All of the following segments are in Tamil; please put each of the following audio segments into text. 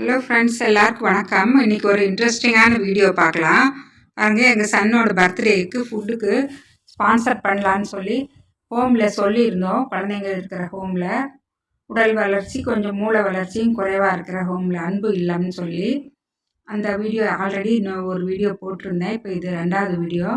ஹலோ ஃப்ரெண்ட்ஸ் எல்லாருக்கும் வணக்கம். இன்றைக்கி ஒரு இன்ட்ரெஸ்டிங்கான வீடியோ பார்க்கலாம். பாருங்க எங்கள் சன்னோட பர்த்டேக்கு ஃபுட்டுக்கு ஸ்பான்சர் பண்ணலான்னு சொல்லி ஹோமில் சொல்லியிருந்தோம். குழந்தைங்க இருக்கிற ஹோமில் உடல் வளர்ச்சி கொஞ்சம் மூளை வளர்ச்சியும் குறைவாக இருக்கிற ஹோமில் அன்பு இல்லைன்னு சொல்லி அந்த வீடியோ ஆல்ரெடி இன்னும் ஒரு வீடியோ போட்டிருந்தேன். இப்போ இது ரெண்டாவது வீடியோ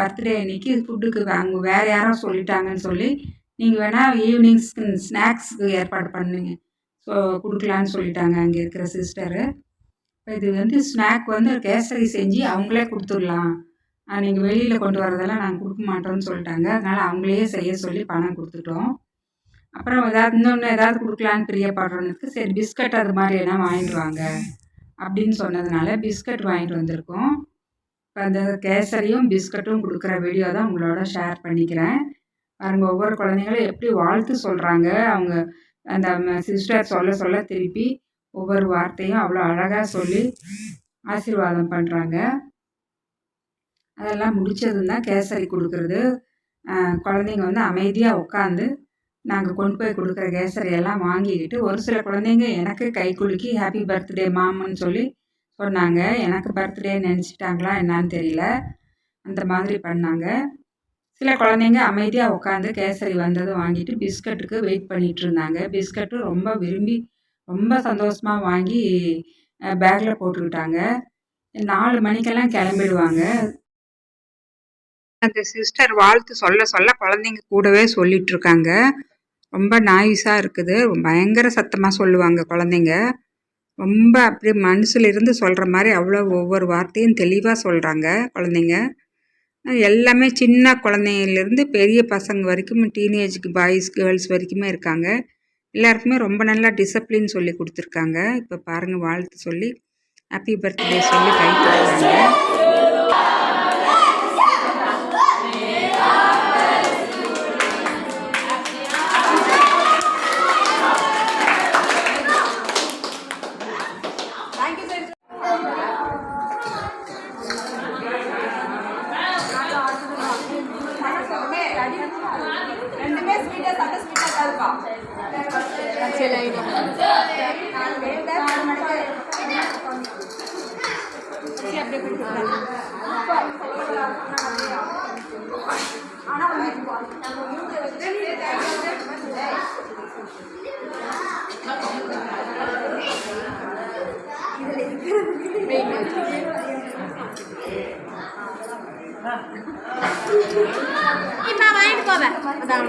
பர்த்டே இன்னைக்கு ஃபுட்டுக்கு வாங்க வேறு யாரும் சொல்லிட்டாங்கன்னு சொல்லி நீங்கள் வேணால் ஈவினிங்ஸ்க்கு ஸ்நாக்ஸுக்கு ஏற்பாடு பண்ணுங்க. கொடுக்கலான்னு சொல்லிட்டாங்க அங்கே இருக்கிற சிஸ்டரு இப்போ இது வந்து ஸ்நாக் வந்து கேசரி செஞ்சு அவங்களே கொடுத்துடலாம். நீங்கள் வெளியில் கொண்டு வரதெல்லாம் நாங்கள் கொடுக்க மாட்டோம்னு சொல்லிட்டாங்க. அதனால் அவங்களே செய்ய சொல்லி பணம் கொடுத்துட்டோம். அப்புறம் ஏதாவது இன்னொன்று ஏதாவது கொடுக்கலான்னு பிரியப்படுறதுக்கு சரி பிஸ்கட் அது மாதிரி என்ன வாங்கிட்டு வாங்க அப்படின்னு சொன்னதுனால பிஸ்கட் வாங்கிட்டு வந்திருக்கோம். இப்போ அந்த கேசரியும் பிஸ்கட்டும் கொடுக்குற வீடியோ தான் உங்களோட ஷேர் பண்ணிக்கிறேன். பாருங்கள் ஒவ்வொரு குழந்தைங்களும் எப்படி வாழ்த்து சொல்கிறாங்க அவங்க அந்த சிஸ்டர் சொல்ல சொல்ல திருப்பி ஒவ்வொரு வார்த்தையும் அவ்வளோ அழகாக சொல்லி ஆசீர்வாதம் பண்ணுறாங்க அதெல்லாம் முடித்ததும் தான் கேசரி கொடுக்குறது. குழந்தைங்க வந்து அமைதியாக உட்காந்து நாங்கள் கொண்டு போய் கொடுக்குற கேசரி எல்லாம் வாங்கிக்கிட்டு ஒரு சில குழந்தைங்க எனக்கு கை குலுக்கி ஹாப்பி பர்த்டே மாமுன்னு சொல்லி சொன்னாங்க. எனக்கு பர்த்டே நினச்சிட்டாங்களா என்னான்னு தெரியல. அந்த மாதிரி பண்ணாங்க. சில குழந்தைங்க அமைதியாக உட்காந்து கேசரி வந்ததை வாங்கிட்டு பிஸ்கட்டுக்கு வெயிட் பண்ணிட்டு இருந்தாங்க. பிஸ்கட்டும் ரொம்ப விரும்பி ரொம்ப சந்தோஷமாக வாங்கி பேக்கில் போட்டுக்கிட்டாங்க. நாலு மணிக்கெல்லாம் கிளம்பிடுவாங்க. அந்த சிஸ்டர் வாழ்த்து சொல்ல சொல்ல குழந்தைங்க கூடவே சொல்லிட்டு இருக்காங்க. ரொம்ப நாய்ஸாக இருக்குது. பயங்கர சத்தமாக சொல்லுவாங்க குழந்தைங்க. ரொம்ப அப்படியே மனசுலேருந்து சொல்கிற மாதிரி அவ்வளோ ஒவ்வொரு வார்த்தையும் தெளிவாக சொல்கிறாங்க குழந்தைங்க. எல்லாமே சின்ன குழந்தைங்கள்லேருந்து பெரிய பசங்க வரைக்கும் டீனேஜுக்கு பாய்ஸ் கேர்ள்ஸ் வரைக்குமே இருக்காங்க. எல்லாருக்குமே ரொம்ப நல்லா டிசிப்ளின் சொல்லி கொடுத்துருக்காங்க. இப்போ பாருங்கள் வாழ்த்து சொல்லி ஹாப்பி பர்த்டே சொல்லி கை கொடுத்தாங்க ரெண்டுமே ஸ்வீட்டா தான் இருக்கும் சரி இப்போ வாங்கிட்டு போவேன். அதான்.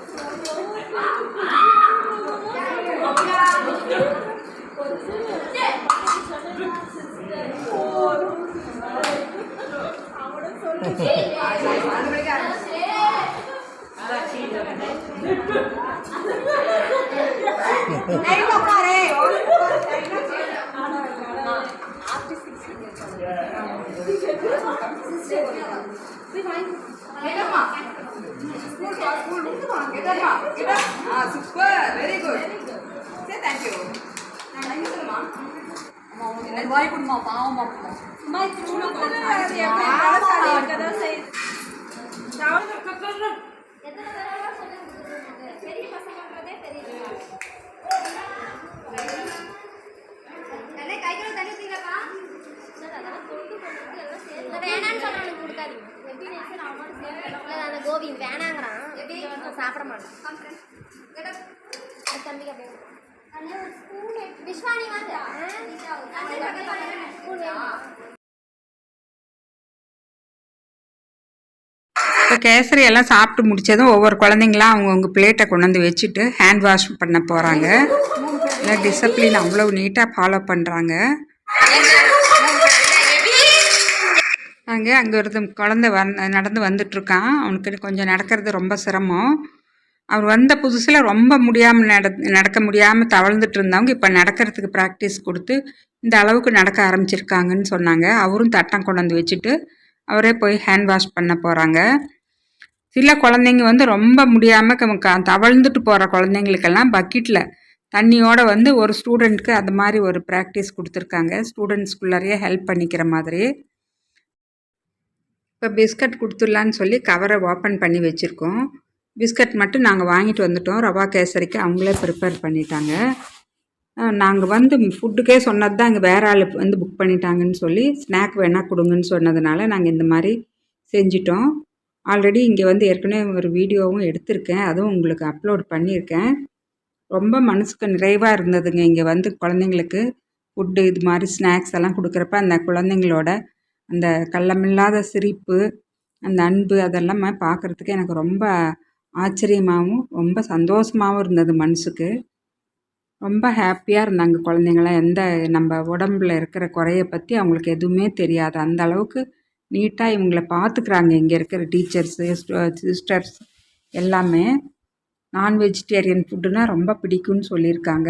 சூப்பர் வெரி குட் சரி தேங்க்யூ வாய் பாவமா எத்தனை தடவை சொல்லுங்க பெரிய பசங்கன்றதே தெரியல அண்ணே கைக்குள்ள தண்ணி ஊத்திக்கலப்பா சார் அதெல்லாம் கொண்டு கொண்டு எல்லாம் சேர்த்து வேணான்னு சொல்றவனுக்கு கொடுக்காதீங்க எப்படி நேசன் அவனோட சேர்த்து இல்லை அந்த கோபி வேணாங்கிறான் எப்படி நான் சாப்பிட மாட்டேன் தம்பிக்கு அப்படியே இப்போ கேசரி எல்லாம் சாப்பிட்டு முடிச்சதும் ஒவ்வொரு குழந்தைங்களாம் அவங்கவுங்க பிளேட்டை கொண்டு வந்து வச்சுட்டு ஹேண்ட் வாஷ் பண்ண போகிறாங்க டிசிப்ளின் அவ்வளோ நீட்டாக ஃபாலோ பண்ணுறாங்க அங்கே அங்கே ஒரு குழந்தை வந் நடந்து வந்துட்டுருக்கான் அவனுக்கு கொஞ்சம் நடக்கிறது ரொம்ப சிரமம். அவர் வந்த புதுசில் ரொம்ப முடியாமல் நட நடக்க முடியாமல் தவழ்ந்துட்டு இருந்தவங்க இப்போ நடக்கிறதுக்கு ப்ராக்டிஸ் கொடுத்து இந்த அளவுக்கு நடக்க ஆரம்பிச்சிருக்காங்கன்னு சொன்னாங்க. அவரும் தட்டம் கொண்டு வந்து வச்சுட்டு அவரே போய் ஹேண்ட் வாஷ் பண்ண போகிறாங்க சில குழந்தைங்க வந்து ரொம்ப முடியாமல் தவழ்ந்துட்டு போகிற குழந்தைங்களுக்கெல்லாம் பக்கெட்டில் தண்ணியோடு வந்து ஒரு ஸ்டூடெண்ட்க்கு அந்த மாதிரி ஒரு ப்ராக்டிஸ் கொடுத்துருக்காங்க. ஸ்டூடெண்ட்ஸ்குள்ளாரையே ஹெல்ப் பண்ணிக்கிற மாதிரி. இப்போ பிஸ்கட் கொடுத்துடலான்னு சொல்லி கவரை ஓப்பன் பண்ணி வச்சுருக்கோம். பிஸ்கட் மட்டும் நாங்கள் வாங்கிட்டு வந்துட்டோம். ரவா கேசரிக்கு அவங்களே ப்ரிப்பேர் பண்ணிட்டாங்க. நாங்கள் வந்து ஃபுட்டுக்கே சொன்னது தான் இங்கே வேறு ஆள் வந்து புக் பண்ணிட்டாங்கன்னு சொல்லி ஸ்நாக் வேணால் கொடுங்கன்னு சொன்னதுனால நாங்கள் இந்த மாதிரி செஞ்சிட்டோம். ஆல்ரெடி இங்கே வந்து ஏற்கனவே ஒரு வீடியோவும் எடுத்திருக்கேன். அதுவும் உங்களுக்கு அப்லோட் பண்ணியிருக்கேன். ரொம்ப மனசுக்கு நிறைவாக இருந்ததுங்க இங்கே வந்து குழந்தைங்களுக்கு ஃபுட்டு இது மாதிரி ஸ்நாக்ஸ் எல்லாம் கொடுக்குறப்ப அந்த குழந்தைங்களோட அந்த கள்ளமில்லாத சிரிப்பு அந்த அன்பு அதெல்லாமே பார்க்குறதுக்கு எனக்கு ரொம்ப ஆச்சரியமாகவும் ரொம்ப சந்தோஷமாகவும் இருந்தது மனசுக்கு. ரொம்ப ஹாப்பியாக இருந்தாங்க குழந்தைங்களாம். எந்த நம்ம உடம்புல இருக்கிற குறைய பற்றி அவங்களுக்கு எதுவுமே தெரியாது. அந்த அளவுக்கு நீட்டாக இவங்களை பார்த்துக்கிறாங்க இங்கே இருக்கிற டீச்சர்ஸு சிஸ்டர்ஸ் எல்லாமே. நான் வெஜிடேரியன் ஃபுட்டுனா ரொம்ப பிடிக்கும்னு சொல்லியிருக்காங்க.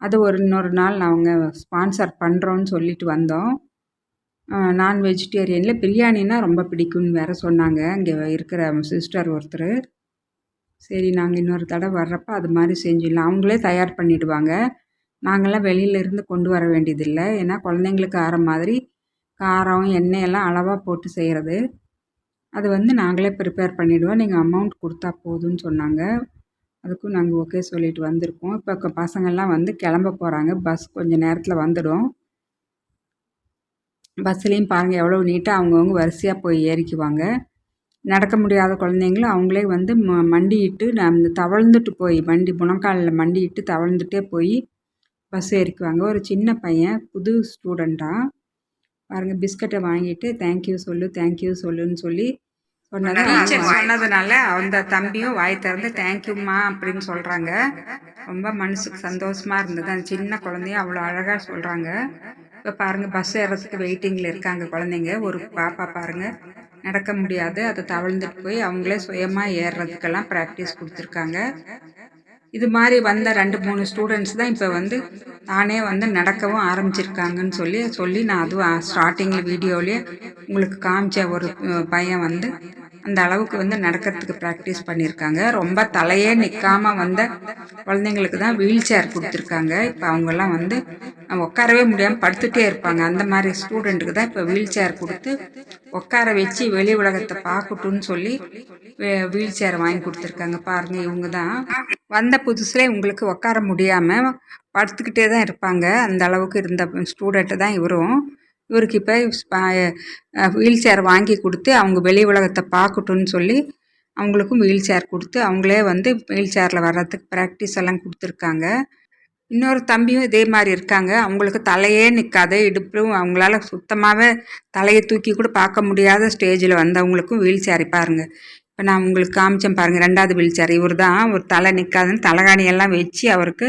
அது ஒரு இன்னொரு நாள் நாங்கள் ஸ்பான்சர் பண்ணுறோன்னு சொல்லிட்டு வந்தோம். நான் வெஜிடேரியனில் பிரியாணினா ரொம்ப பிடிக்கும்னு வேறு சொன்னாங்க. இங்கே இருக்கிற சிஸ்டர் ஒருத்தர். சரி நாங்கள் இன்னொரு தடவை வர்றப்போ அது மாதிரி செஞ்சிடலாம். அவங்களே தயார் பண்ணிவிடுவாங்க நாங்கள்லாம் வெளியிலேருந்து கொண்டு வர வேண்டியதில்லை. ஏன்னா குழந்தைங்களுக்கு ஆகிற மாதிரி காரம் எண்ணெய் எல்லாம் அளவாக போட்டு செய்கிறது அது வந்து நாங்களே ப்ரிப்பேர் பண்ணிவிடுவோம் நீங்கள் அமௌண்ட் கொடுத்தா போதும்னு சொன்னாங்க. அதுக்கும் நாங்கள் ஓகே சொல்லிட்டு வந்திருக்கோம். இப்போ பசங்கள்லாம் வந்து கிளம்ப போகிறாங்க பஸ் கொஞ்சம் நேரத்தில் வந்துடும். பஸ்ஸுலேயும் பாருங்கள் எவ்வளோ நீட்டாக அவங்கவுங்க வரிசையாக போய் ஏறிக்குவாங்க. நடக்க முடியாத குழந்தைங்களும் அவங்களே வந்து ம மண்டியிட்டு அந்த தவழ்ந்துட்டு போய் வண்டி முழங்காலில் மண்டியிட்டு தவழ்ந்துட்டே போய் பஸ் ஏறிக்குவாங்க ஒரு சின்ன பையன் புது ஸ்டூடெண்ட்டாக பாருங்கள் பிஸ்கட்டை வாங்கிட்டு தேங்க்யூ சொல்லு தேங்க்யூ சொல்லுன்னு சொல்லி சொன்னது டீச்சர் சொன்னதுனால அந்த தம்பியும் வாய் திறந்து தேங்க்யூம்மா அப்படின்னு சொல்கிறாங்க ரொம்ப மனசுக்கு சந்தோஷமாக இருந்தது. அந்த சின்ன குழந்தையும் அவ்வளோ அழகாக சொல்கிறாங்க இப்போ பாருங்கள் பஸ் ஏறதுக்கு வெயிட்டிங்கில் இருக்காங்க குழந்தைங்க. ஒரு பாப்பா பாருங்கள் நடக்க முடியாது. அதை தவழ்ந்துட்டு போய் அவங்களே சுயமாக ஏறுறதுக்கெல்லாம் ப்ராக்டிஸ் கொடுத்துருக்காங்க. இது மாதிரி வந்த ரெண்டு மூணு ஸ்டூடெண்ட்ஸ் தான் இப்போ வந்து தானே வந்து நடக்கவும் ஆரம்பிச்சிருக்காங்கன்னு சொல்லி சொல்லி நான் அதுவும் ஸ்டார்டிங்கில் வீடியோலேயே உங்களுக்கு காமிச்ச ஒரு பையன் வந்து அந்த அளவுக்கு வந்து நடக்கிறதுக்கு ப்ராக்டிஸ் பண்ணியிருக்காங்க ரொம்ப தலையே நிற்காமல் வந்த குழந்தைங்களுக்கு தான் வீல் சேர் கொடுத்துருக்காங்க. இப்போ அவங்கெல்லாம் வந்து உட்காரவே முடியாமல் படுத்துகிட்டே இருப்பாங்க. அந்த மாதிரி ஸ்டூடெண்ட்டுக்கு தான் இப்போ வீல் சேர் கொடுத்து உட்கார வச்சு வெளி உலகத்தை பார்க்கட்டும்னு சொல்லி வீல் சேர் வாங்கி கொடுத்துருக்காங்க. பாருங்கள் இவங்க தான். வந்த புதுசில் உங்களுக்கு உட்கார முடியாமல் படுத்துக்கிட்டே தான் இருப்பாங்க. அந்த அளவுக்கு இருந்த ஸ்டூடெண்ட்டு தான் இவரும். இவருக்கு இப்போ வீல் சேர் வாங்கி கொடுத்து அவங்க வெளி உலகத்தை பார்க்கட்டும்னு சொல்லி அவங்களுக்கும் வீல் சேர் கொடுத்து அவங்களே வந்து வீல் சேரில் வர்றதுக்கு ப்ராக்டிஸ் எல்லாம் கொடுத்துருக்காங்க. இன்னொரு தம்பியும் இதே மாதிரி இருக்காங்க. அவங்களுக்கு தலையே நிற்காது இடுப்பும் அவங்களால சுத்தமாகவே தலையை தூக்கி கூட பார்க்க முடியாத ஸ்டேஜில் வந்தவங்களுக்கும் வீல் சேர் பாருங்கள் இப்போ நான் உங்களுக்கு காமிச்சேன் பாருங்கள் ரெண்டாவது வீல் சேர் இவர் தான் ஒரு தலை நிற்காதுன்னு தலைகாணியெல்லாம் வச்சு அவருக்கு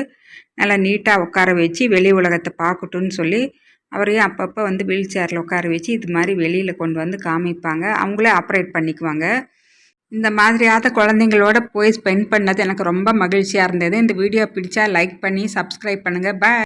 நல்லா நீட்டாக உட்கார வச்சு வெளி உலகத்தை பார்க்கட்டும்னு சொல்லி அவரையும் அப்பப்போ வந்து வீல் சேரில் உட்கார வச்சு இது மாதிரி வெளியில் கொண்டு வந்து காமிப்பாங்க. அவங்களே ஆப்ரேட் பண்ணிக்குவாங்க. இந்த மாதிரியாத குழந்தைங்களோட போய் ஸ்பெண்ட் பண்ணது எனக்கு ரொம்ப மகிழ்ச்சியாக இருந்தது. இந்த வீடியோ பிடிச்சா லைக் பண்ணி சப்ஸ்கிரைப் பண்ணுங்கள் பாய்